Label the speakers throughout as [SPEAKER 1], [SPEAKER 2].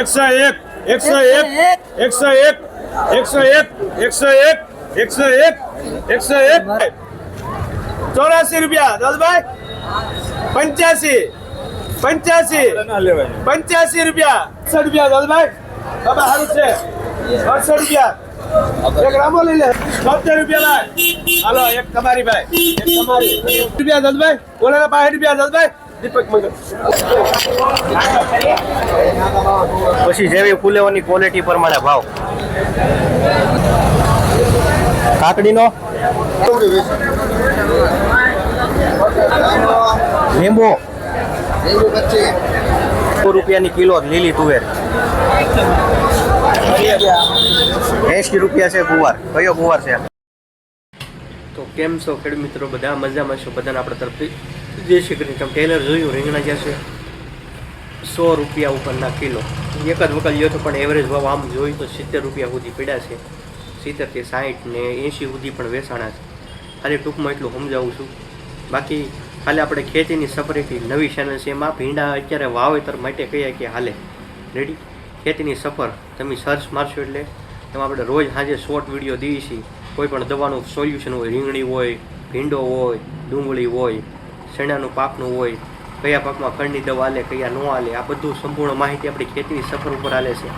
[SPEAKER 1] એકસો એક એકસો એક એકસો એક એકસો એક એકસો એક એકસો એક એકસો એક. ચોરાસી રૂપિયા દાદભાઈ પંચ્યાસી પંચ્યાસી પંચ્યાસી રૂપિયા. અડસઠ રૂપિયા દાદભાઈ બાબા, સારું છે. અડસઠ રૂપિયા. એક રામો લઈ લે. છોતેર રૂપિયા ભાઈ હાલો, એક તમારી ભાઈ, એક તમારી. રૂપિયા, દલભાઈ? ઓલા પાંચ રૂપિયા, દલભાઈ?
[SPEAKER 2] પછી જેવી ફૂલેવાની ક્વોલિટી પ્રમાણે ભાવ. કાકડીનો? લીંબુ. રૂપિયાની કિલો લીલી તુવેર. એંશી રૂપિયા છે ગુવાર. કયો ગુવાર છે? તો કેમ છો ખેડૂત મિત્રો? બધા મજામાં છો? બધાને આપણા તરફથી જય શ્રી કૃષ્ણ. તમે ટેલર જોયું, રીંગણા જ્યાં છે? સો રૂપિયા ઉપરના કિલો. એક જ વખત લ્યો તો પણ એવરેજ ભાવ આમ જોઈએ તો સિત્તેર રૂપિયા સુધી પડ્યા છે. સિત્તેરથી સાઠ ને એંશી સુધી પણ વેચાણા છે. ખાલી ટૂંકમાં એટલું સમજાવું છું. બાકી ખાલી આપણે ખેતીની સફરેથી નવી ચેનલ છે એમાં ભીંડા અત્યારે વાવેતર માટે કહીએ કે હાલે. રેડી ખેતીની સફર. તમે સર્ચ મારશો એટલે એમાં આપણે રોજ સાંજે શોર્ટ વીડિયો દઈએ છીએ. કોઈ પણ દવાનું સોલ્યુશન હોય, રીંગણી હોય, ભીંડો હોય, ડુંગળી હોય ચણાનું પાકનું હોય, કયા પાકમાં ખંડની દવા આલે, કયા ન આલે, આ બધું સંપૂર્ણ માહિતી આપણી ખેતીની સફર ઉપર આલે છે.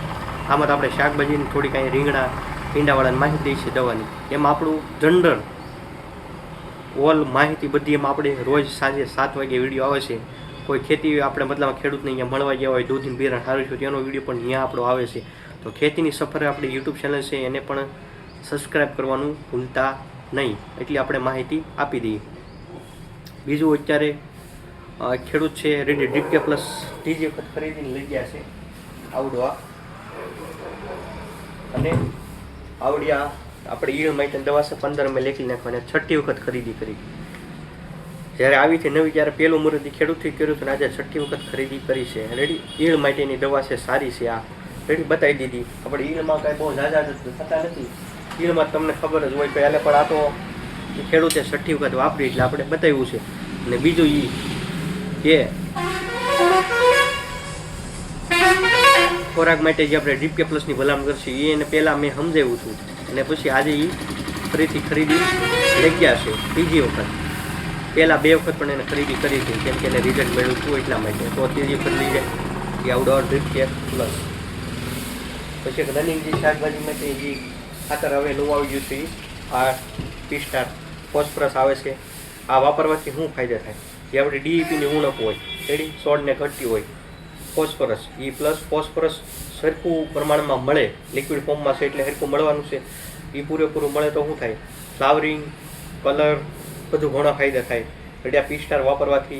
[SPEAKER 2] આમાં તો આપણે શાકભાજીની થોડી કાંઈ રીંગણા, ઈંડાવાળાની માહિતી છે દવાની. એમાં આપણું જનરલ ઓલ માહિતી બધી એમાં આપણે રોજ સાંજે સાત વાગે વીડિયો આવે છે. કોઈ ખેતી આપણે મતલબ ખેડૂતને અહીંયા મળવા ગયા હોય, દૂધની બિરણ સારું છે, તેનો વીડિયો પણ અહીંયા આપણો આવે છે. તો ખેતીની સફર આપણી યુટ્યુબ ચેનલ છે, એને પણ સબસ્ક્રાઈબ કરવાનું ભૂલતા નહીં. એટલી આપણે માહિતી આપી દઈએ. બીજું અત્યારે ખેડૂત છે રેડી ડીપકે પ્લસ ત્રીજી વખત ખરીદીને લઈ ગયા છે આવડવા. અને આવડિયા, આપણે ઈળ માટે દવા છે પંદર મેં લેખી નાખવાની છઠ્ઠી વખત ખરીદી કરી. જ્યારે આવી છે નવી, ત્યારે પહેલું મુરતી ખેડૂતથી કર્યું હતું આજે છઠ્ઠી વખત ખરીદી કરી છે. રેડી ઈળ માટેની દવા છે, સારી છે આ. રેડી, બતાવી દીધી. આપણે ઈળમાં કાંઈ બહુ ઝાઝા થતા નથી. ઈળમાં તમને ખબર જ હોય પહેલાં પણ આ તો ખેડૂતે છઠ્ઠી વખત વાપરી એટલે આપણે બતાવ્યું છે. અને બીજું એ કે ખોરાક માટે જે આપણે ડીપકે પ્લસની ભલામણ કરશે એને પહેલાં મેં સમજાવ્યું હતું. અને પછી આજે એ ફરીથી ખરીદી લઈ ગયા છે, ત્રીજી વખત. પહેલાં બે વખત પણ એને ખરીદી કરી હતી, કેમ કે એને રિઝલ્ટ મળ્યું હતું એટલા માટે. તો ત્રીજી વખત લઈ જાય એ આઉટડોર ડીપકે પ્લસ. પછી રનિંગ જે શાકભાજી માટે જે ખાતર હવે નવું આવી ગયું છે આ પિસ્ટાર ફોસ્ફરસ આવે છે. આ વાપરવાથી શું ફાયદા થાય? જે આપણે ડીઈપીની ઉણપ હોય એડી સોળને ઘટતી હોય. ફોસ્ફરસ. એ પ્લસ ફોસ્ફરસ સરખું પ્રમાણમાં મળે લિક્વિડ ફોર્મમાં છે એટલે સરખું મળવાનું છે. એ પૂરેપૂરું મળે તો શું થાય? ફ્લાવરિંગ કલર બધું ઘણા ફાયદા થાય. એટલે આ પિસ્ટાર વાપરવાથી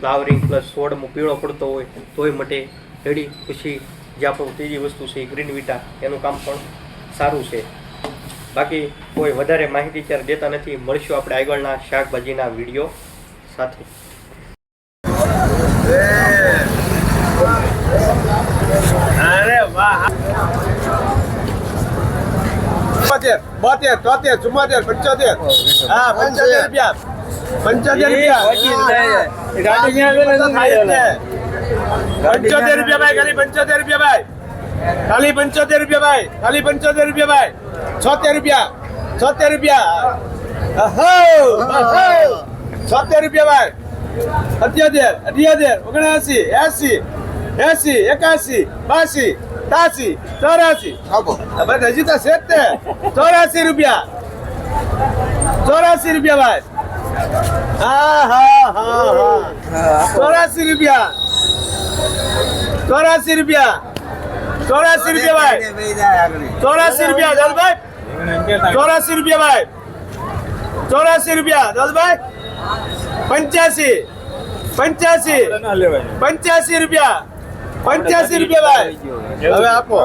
[SPEAKER 2] ફ્લાવરિંગ પ્લસ સોડમાં પીળો પડતો હોય, તોય મટે. રેડી? પછી જે આપણું ત્રીજી વસ્તુ છે ગ્રીન વિટા એનું કામ પણ સારું છે. બાકી કોઈ વધારે માહિતી ત્યારે દેતા નથી. મળશું આપણે આગળના શાકભાજીના વીડિયો સાથે.
[SPEAKER 1] વાહ. બોતેર બોતેર તોતેર ચુમ્મોતેર પંચોતેર. હા પંચોતેર રૂપિયા. પંચોતેર રૂપિયા. પંચોતેર રૂપિયા ભાઈ ખાલી પંચોતેર રૂપિયા ભાઈ. ખાલી પંચોતેર રૂપિયા ભાઈ, ખાલી પંચોતેર રૂપિયા ભાઈ. છોતેર રૂપિયા છોતેર રૂપિયા. છોતેર રૂપિયા ભાઈ. અઠ્યોતેર અઠ્યોતેર, ઓગણસી, એસી એસી, એકાસી, બાસી તાસી ચોરાસી. હવે હજી તો છે તે ચોરાસી રૂપિયા. ચોરાસી રૂપિયા ભાઈ. હા હા હા હા. ચોરાસી રૂપિયા. ચોરાસી રૂપિયા. ચોરાસી રૂપિયા ભાઈ. ચોરાસી રૂપિયા દલભાઈ. ચોરાસી રૂપિયા ભાઈ. ચોરાસી રૂપિયા દલભાઈ. પંચ્યાસી. પંચ્યાસી. પંચ્યાસી રૂપિયા. પંચ્યાસી રૂપિયા ભાઈ. હવે આપો.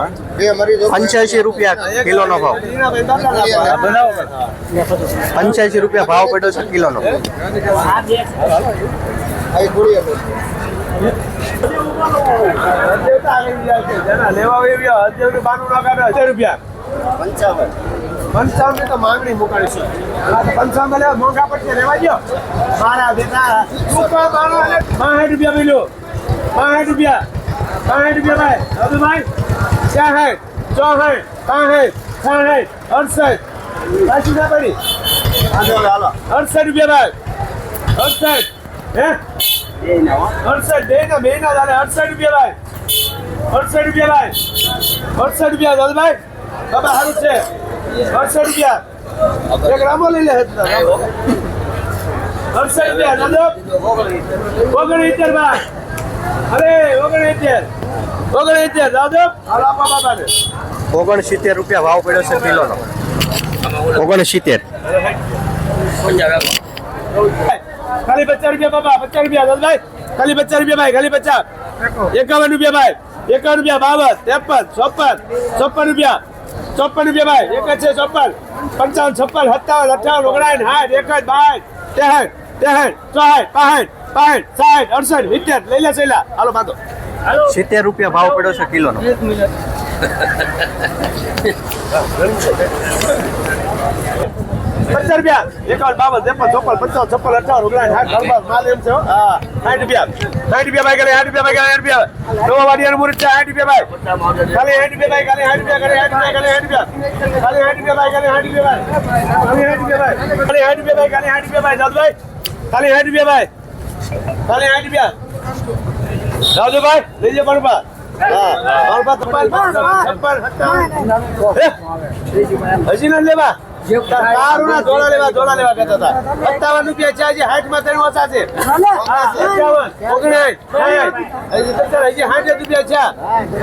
[SPEAKER 2] પંચ્યાસી રૂપિયા કિલોનો ભાવ. પંચ્યાસી રૂપિયા ભાવ પડ્યો છે કિલોનો.
[SPEAKER 1] પંચાવન તો માંગણી મુકાડીશું પંચાવન મોંઘા પડશે રેવા દો મારા બેટા બાસઠ રૂપિયા મિલ્યો બાસઠ રૂપિયા બાસઠ રૂપિયા ભાઈ હવે ભાઈ છાસઠ ચોસઠ પાંસઠ છાસઠ અડસઠ પાછી ના પડી અડસઠ રૂપિયા ભાઈ અડસઠ હે અડસઠ બે ના બે ના અડસઠ રૂપિયા ભાઈ અડસઠ રૂપિયા ભાઈ અડસઠ રૂપિયા દાદાભાઈ બાબા સારું છે. અડસઠ રૂપિયા. એક રામો લઈ લે અડસઠ રૂપિયા દાદો ઓગણસિત્તેર ભાઈ. અરે ઓગણસિત્તેર. ઓગણસિત્તેર દાદો આપા બાબાને.
[SPEAKER 2] ઓગણસિત્તેર રૂપિયા ભાવ પડ્યો છે કિલોનો. ઓગણસિત્તેર.
[SPEAKER 1] ખાલી પચાસ રૂપિયા બાબા પચાસ રૂપિયા દાદાભાઈ ખાલી પચાસ રૂપિયા ભાઈ ખાલી પચાસ. એકાવન રૂપિયા ભાઈ એકાવન રૂપિયા બાવન ત્રેપન ચોપન ચોપન રૂપિયા. ચોપન રૂપિયા ભાઈ એક જ છે ચોપન. પંચાવન છપ્પન સત્તાવન અઠાવન ઓગણાયન હાઠ એક જ બાઠ ત્રેસઠ ત્રેસઠ ચોસઠ પાસઠ પાસઠ સાઠ અડસઠ સિત્તેર. લઈ લે સૈલા. હાલો બાંધો
[SPEAKER 2] સિત્તેર રૂપિયા ભાવ પડ્યો છે કિલોનો.
[SPEAKER 1] પચાસ રૂપિયા એકાવન બાવન ત્રેપન ચોપન પચાસ છપ્પન અઠાવન ઓગણ સાઠ હળબાર માલ એમ છે હો. સાઠ રૂપિયા સાઠ રૂપિયા ભાઈ ખાલી સાઠ રૂપિયા ભાઈ ખાલી સાઠ રૂપિયા નવા વાડિયાનું મુહૂર્ત છે સાઠ રૂપિયા ભાઈ ખાલી સાઠ રૂપિયા ભાઈ ખાલી સાઠ રૂપિયા ખાલી સાઠ રૂપિયા ખાલી સાઠ રૂપિયા ભાઈ ખાલી સાઠ રૂપિયા ભાઈ ખાલી સાઠ રૂપિયા ભાઈ ખાલી સાઠ રૂપિયા ભાઈ ખાલી સાઠ રૂપિયા ભાઈ ખાલી સાઠ રૂપિયા ભાઈ ખાલી સાઠ રૂપિયા દાદુભાઈ લઈ જાઓ હે? હજી નથી લેવા જોડા લેવા જોડા લેવા કહેતા હતા. સત્તાવન રૂપિયા ચાર્જ હાઈટમાં છે હજી રૂપિયા ચાર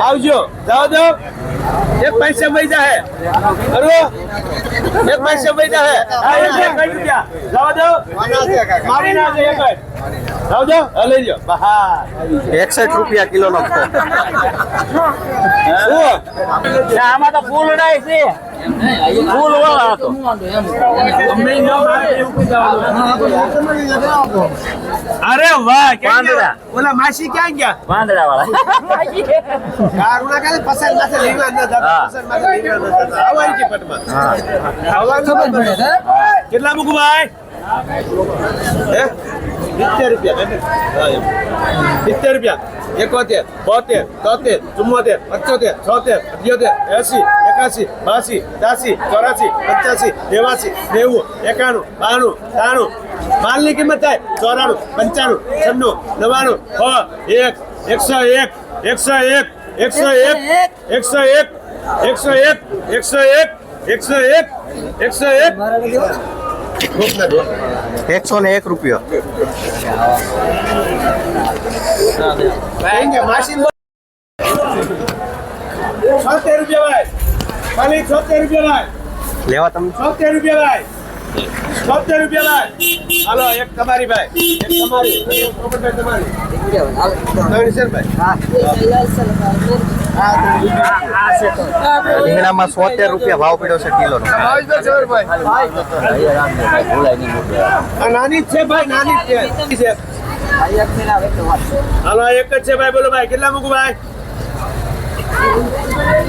[SPEAKER 1] આવજો. જવા દો. એક પૈસા પૈસા હે. બરોબર એક પૈસા પૈસા હે. રૂપિયા. જવા દો. મારી ના એક
[SPEAKER 2] એકસઠ રૂપિયા કિલો
[SPEAKER 1] નો
[SPEAKER 3] આમાં તો ફૂલ ઉડાય છે. ફૂલ વાળા
[SPEAKER 1] અરે વાહ ઓલા માસી ક્યાં ગયા?
[SPEAKER 3] વાંદડા વાળા
[SPEAKER 1] કેટલા મૂકું ભાઈ? સિત્તેર રૂપિયા. સિત્તેર રૂપિયા. એકોતેર, બોતેર, તોતેર, ચુમ્મોતેર, પંચોતેર, છોતેર, અઠ્યોતેર એસી એકાસી બાસી ત્યાસી ચોરાસી પંચ્યાસી નેવાસી નેવું, એકાણું, બાણું ત્રાણું માલની કિંમત થાય ચોરાણું, પંચાણું, છન્નું, નવ્વાણું. છ, એક, એકસો એક એકસો એક એકસો એક એકસો એક એકસો એક એકસો એક એકસો એક એકસો એક.
[SPEAKER 2] એકસો ને એક રૂપિયો.
[SPEAKER 1] માસી છોતેર રૂપિયા ભાઈ. ખાલી છોતેર રૂપિયા ભાઈ.
[SPEAKER 2] લેવા તમે?
[SPEAKER 1] છોતેર રૂપિયા ભાઈ. છોતેર રૂપિયા ભાઈ. હાલો એક તમારી ભાઈ. એક તમારી. તમારી. નવીનસરભાઈ.
[SPEAKER 2] રીંગણામાં સોતેર રૂપિયા ભાવ પડ્યો છે કિલોનો.
[SPEAKER 1] આ નાની છે ભાઈ, નાની છે. હાલો એક જ છે ભાઈ, બોલો ભાઈ, કેટલા મૂકું ભાઈ?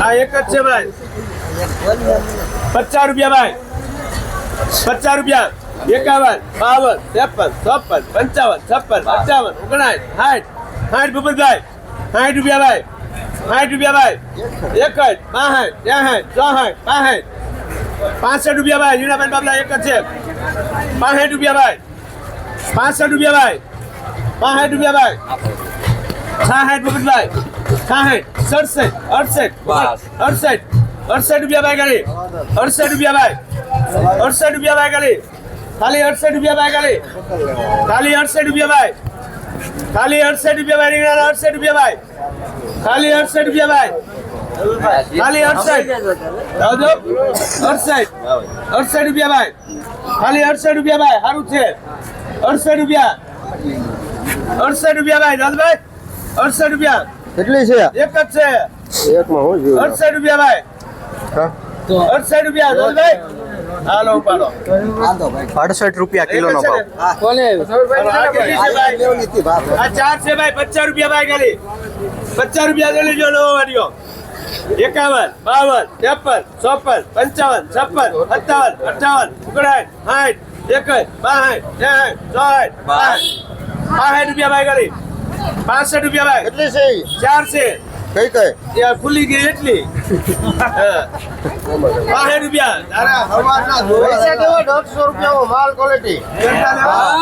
[SPEAKER 1] આ એક જ છે ભાઈ. પચાસ રૂપિયા ભાઈ. પચાસ રૂપિયા. એકાવન, બાવન, ત્રેપન, ચોપન, પંચાવન, છપ્પન, પંચાવન ઓગણાસ સાઠ સાઠ ભૂપતભાઈ, સાઠ રૂપિયા ભાઈ. સાઠ રૂપિયા ભાઈ. એકઠ બાસઠ ત્રેસઠ ચોસઠ પાસઠ પાસઠ રૂપિયા ભાઈ જીણાભાઈ બાબલા એક જ છે. પાસઠ રૂપિયા ભાઈ. પાસઠ રૂપિયા ભાઈ. પાસઠ રૂપિયા ભાઈ. છાસઠ ભૂપતભાઈ છાસઠ, સડસઠ, અડસઠ અડસઠ અડસઠ રૂપિયા ભાઈ ગાડી અડસઠ રૂપિયા ભાઈ. અડસઠ રૂપિયા ભાઈ ગાડી ખાલી અડસઠ રૂપિયા ભાઈ ગાડી ખાલી અડસઠ રૂપિયા ભાઈ. ખાલી અડસઠ રૂપિયા ભાઈ રીંગણા અડસઠ રૂપિયા ભાઈ. ખાલી અડસઠ રૂપિયા ભાઈ. ખાલી અડસઠ. અડસઠ. અડસઠ રૂપિયા ભાઈ. ખાલી અડસઠ રૂપિયા ભાઈ સારું છે. અડસઠ રૂપિયા. અડસઠ રૂપિયા ભાઈ દાદભાઈ અડસઠ રૂપિયા.
[SPEAKER 2] કેટલી છે?
[SPEAKER 1] એક જ છે.
[SPEAKER 2] એકમાં હું
[SPEAKER 1] અડસઠ રૂપિયા ભાઈ. અડસઠ રૂપિયા દાદભાઈ હાલો ઉપાડો.
[SPEAKER 2] અડસઠ રૂપિયા કિલોનો ભાવ.
[SPEAKER 1] આ કેટલી છે ભાઈ? આ ચાર છે ભાઈ પચાસ રૂપિયા ભાઈ ખાલી. પચાસ રૂપિયા લઈ લેજો નવો વાડીઓ. એકાવન બાવન ત્રેપન ચોપન પંચાવન છપ્પન સત્તાવન અઠાવન ઓગણાઠ સાઠ એકઠ બાસઠ ત્રેસઠ ચોસઠ પાસઠ રૂપિયા ભાઈ ખાલી. પાસઠ રૂપિયા ભાઈ.
[SPEAKER 2] કેટલી છે
[SPEAKER 1] ચાર છે.
[SPEAKER 4] કઈ કઈ?
[SPEAKER 1] એ ફૂલી ગઈ એટલી. બાસઠ રૂપિયા. તારા
[SPEAKER 4] પૈસા દેવો દોઢસો રૂપિયા માલ ક્વોલિટી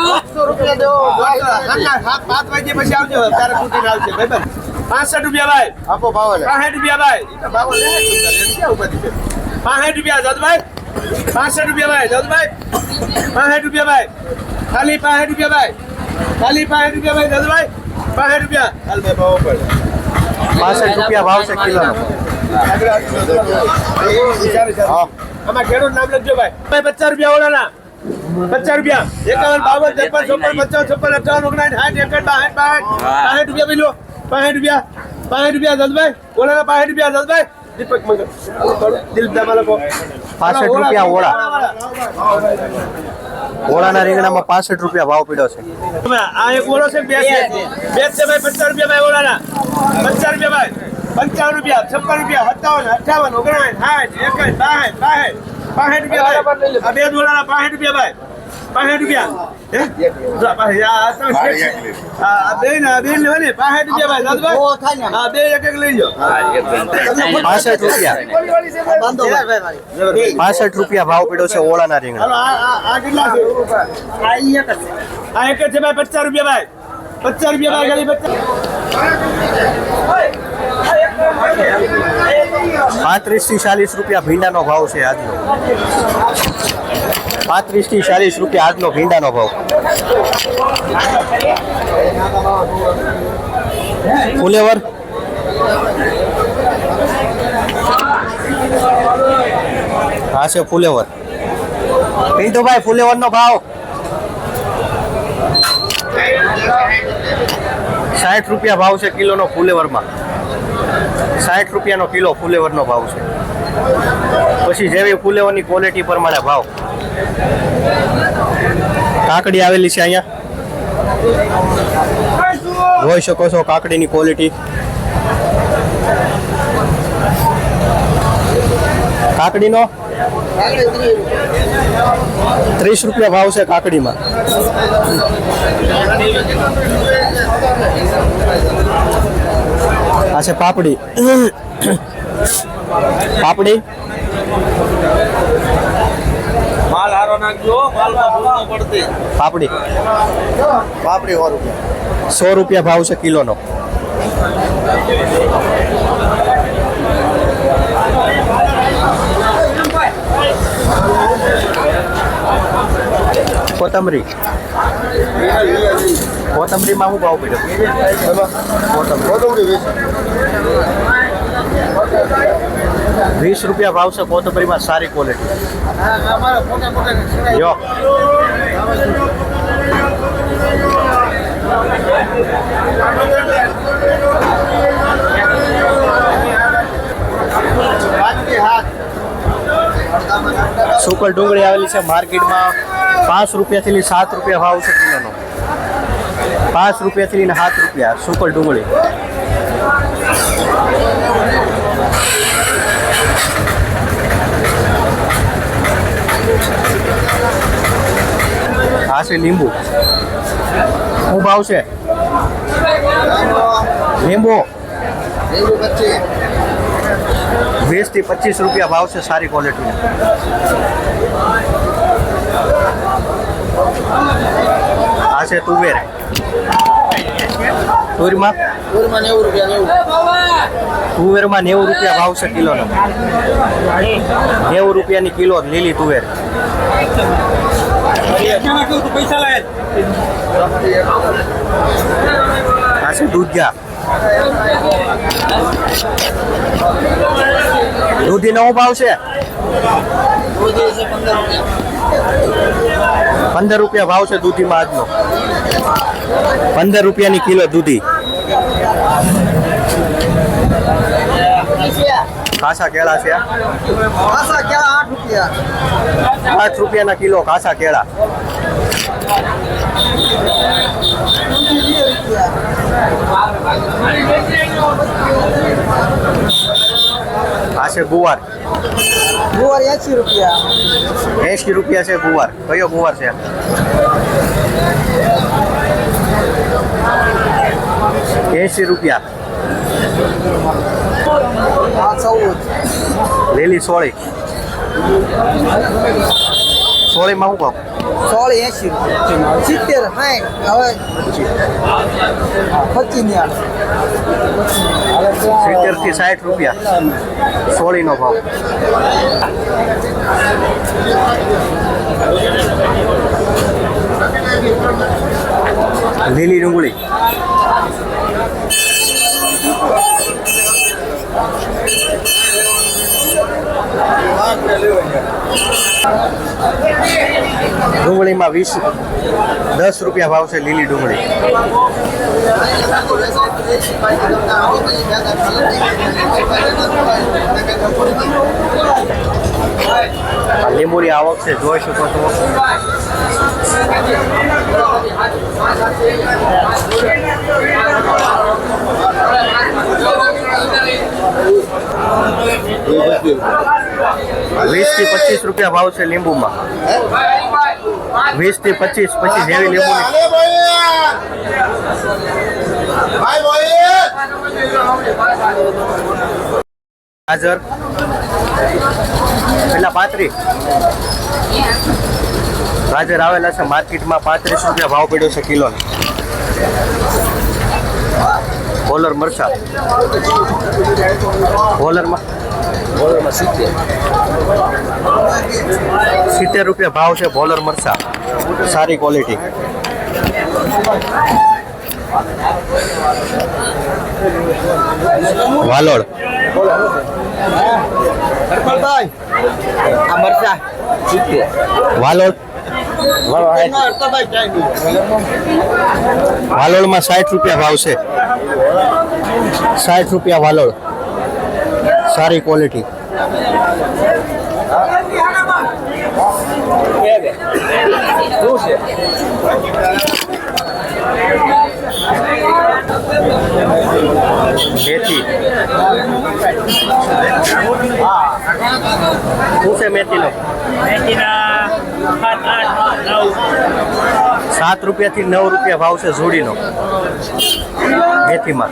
[SPEAKER 4] દોઢસો રૂપિયા દેવો.
[SPEAKER 1] પાંચ વાગે પછી આવજો. તારે ફૂટીને આવશે ભાઈ પાસઠ રૂપિયા ભાઈ.
[SPEAKER 4] આપો ભાવ
[SPEAKER 1] પાસઠ રૂપિયા ભાઈ. ભાવો લે? પાસઠ રૂપિયા દાદભાઈ પાસઠ રૂપિયા ભાઈ દાદભાઈ પાસઠ રૂપિયા ભાઈ. ખાલી પાસઠ રૂપિયા ભાઈ. ખાલી પાસઠ રૂપિયા ભાઈ દાદભાઈ પાસઠ રૂપિયા. હાલ બે ભાવ પર
[SPEAKER 2] પાસઠ રૂપિયા ભાવ છે કિલોનો.
[SPEAKER 4] હા.
[SPEAKER 1] આમાં ખેડૂત નામ લખજો ભાઈ. ભાઈ પચાસ રૂપિયા ઓલાના. પચાસ રૂપિયા. એકાવન બાવન ત્રેપન ચોપન પચાસ છપ્પન અઠાવન ઓગણાઠ સાઠ એકસઠ બાસઠ બાસઠ. બાસઠ રૂપિયા પેલો પાસઠ રૂપિયા. પાસઠ રૂપિયા દસભાઈ ઓલાના પાસઠ રૂપિયા દસભાઈ દીપક મંગલ. દિલીપ દામા લખો
[SPEAKER 2] 65 રૂપિયા ઓળા. ઓળાના રીંગણામાં પાસઠ રૂપિયા ભાવ પીડ્યો છે.
[SPEAKER 1] આ એક ઓળો છે બે છે. ભાઈ પચાસ રૂપિયા ભાઈ ઓળાના. પચાસ રૂપિયા ભાઈ. પંચાવન રૂપિયા, છપ્પન રૂપિયા, સત્તાવન અઠાવન ઓગણાઠ સાઠ એકસઠ બાસઠ બાસઠ પાસઠ રૂપિયા બે ઓળાના પાસઠ રૂપિયા ભાઈ. પાસઠ રૂપિયા હે જો આ પાસઠ, આ આ તમે શેઠ છે. આ આ બે ને આ બે લેવા ને પાસઠ રૂપિયા ભાઈ દાદભાઈ હા બે એક એક લઈ લો
[SPEAKER 2] પાસઠ રૂપિયા પાસઠ રૂપિયા ભાવ પીડ્યો છે ઓળાના રીંગણા
[SPEAKER 1] હાલો આ આ આ કેટલા છે આ એક જ છે ભાઈ પચાસ રૂપિયા ભાઈ પચાસ રૂપિયા ભાઈ ખાલી પચાસ
[SPEAKER 2] પાંત્રીસથી ચાલીસ રૂપિયા ભીંડાનો ભાવ છે આજનો પાંત્રીસથી ચાલીસ રૂપિયા આજનો ભીંડાનો ભાવ. ફુલેવર. હા છે ફુલેવર. પિન્ટુભાઈ, ફુલેવરનો ભાવ. સાઠ રૂપિયા ભાવ છે કિલોનો ફુલેવરમાં. સાઠ રૂપિયાનો કિલો ફુલેવરનો ભાવ છે. પછી જેવી ફુલેવરની ક્વોલિટી પ્રમાણે ભાવ. કાકડી આવેલી છે અહીંયા. જોઈ શકો છો કાકડીની ક્વોલિટી કાકડીનો ત્રીસ રૂપિયા ભાવ છે કાકડીમાં. આ છે પાપડી. પાપડી.
[SPEAKER 3] નાખજો માલમાં ભૂલ ન પડતી.
[SPEAKER 2] પાપડી?
[SPEAKER 4] પાપડી સો રૂપિયા.
[SPEAKER 2] સો રૂપિયા ભાવ છે કિલોનો. કોથમરી. કોથમરીમાં હું ભાવ પડ્યો?
[SPEAKER 4] કોથમરી વીસ.
[SPEAKER 2] વીસ રૂપિયા ભાવ છે કોથમરીમાં, સારી ક્વોલિટી જો સુકલ ડુંગળી આવેલી છે માર્કેટમાં. પાંચ રૂપિયાથી સાત રૂપિયા ભાવ છે કિલોનો. પાંચ રૂપિયાથી સાત રૂપિયા સુકલ ડુંગળી. આ છે લીંબુ. શું ભાવ છે? લીંબુ. વીસ પચીસ રૂપિયા ભાવ સારી ક્વોલિટી આ છે તુવેર. તુરમાં
[SPEAKER 4] પૂરમાં નેવું રૂપિયા નેવું.
[SPEAKER 2] તુવેરમાં નેવું રૂપિયા ભાવ છે કિલોનો. નેવું રૂપિયાની કિલો લીલી તુવેર.
[SPEAKER 3] દૂધ
[SPEAKER 2] આ છે દૂધિયા. દૂધી નવો ભાવ છે? પંદર રૂપિયા ભાવ છે દૂધીમાં આજનો. પંદર રૂપિયાની કિલો દૂધી. કાસા કેળા છે
[SPEAKER 4] ક્યાં આઠ રૂપિયા.
[SPEAKER 2] આઠ રૂપિયાના કિલો કાસા કેળા. આ છે ગુવાર?
[SPEAKER 4] ગુવાર એસી રૂપિયા.
[SPEAKER 2] એસી રૂપિયા છે ગુવાર. કયો ગુવાર છે? એસી રૂપિયા. લીલી સોળી. સોળીમાં શું ભાવ
[SPEAKER 5] સોળ એસી સિત્તેર સાઠ હવે પચીસ.
[SPEAKER 2] સાઠ રૂપિયા. સોળીનો ભાવ. લીલી ડુંગળી. ડુંગળીમાં વીસ, દસ રૂપિયા ભાવ છે લીલી ડુંગળી. લીંબુની આવક છે, જોઈ શકો છો. વીસથી પચીસ રૂપિયા ભાવ છે લીંબુમાં. વીસથી પચીસ પચીસ જેવી લીંબુની ગાજર પેલા પાંત્રી ગાજર આવેલા છે માર્કેટમાં પાંત્રીસ રૂપિયા ભાવ પડ્યો છે કિલો બોલર મરચા. બોલરમાં બોલરમાં સિત્તેર. સિત્તેર રૂપિયા ભાવ છે બોલર મરચા. સારી ક્વોલિટી વાલોડ.
[SPEAKER 5] આ મરચા.
[SPEAKER 2] વાલોડ. વાલોડમાં સાઠ રૂપિયા ભાવ છે. સાઠ રૂપિયા વાલોડ. સારી ક્વોલિટી મેથી. શું છે મેથીનો? સાત રૂપિયાથી નવ રૂપિયા ભાવ છે જોડીનો. મેથીમાં.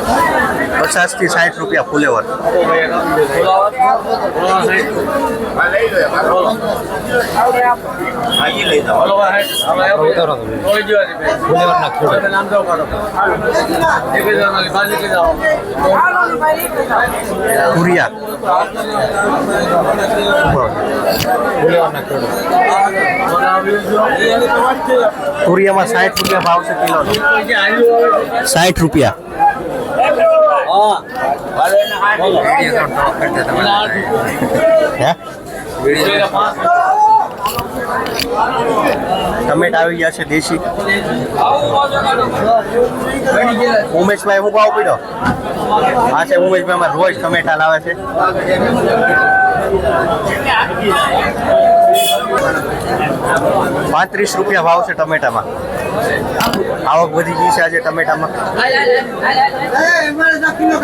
[SPEAKER 2] પચાસથી સાઠ રૂપિયા ફુલેવર તુરિયા તુરિયામાં સાઠ રૂપિયા ભાવ છે કિલો સાઠ રૂપિયા. ટમેટા આવી ગયા છે દેશી. ઉમેશભાઈ, હું ભાવ પીડો હા છે ઉમેશભાઈ અમારે રોજ ટમેટા લાવે છે. પાંત્રીસ રૂપિયા ભાવ છે ટમેટામાં. આવક વધી ગઈ છે આજે ટમેટામાં.
[SPEAKER 5] કિલો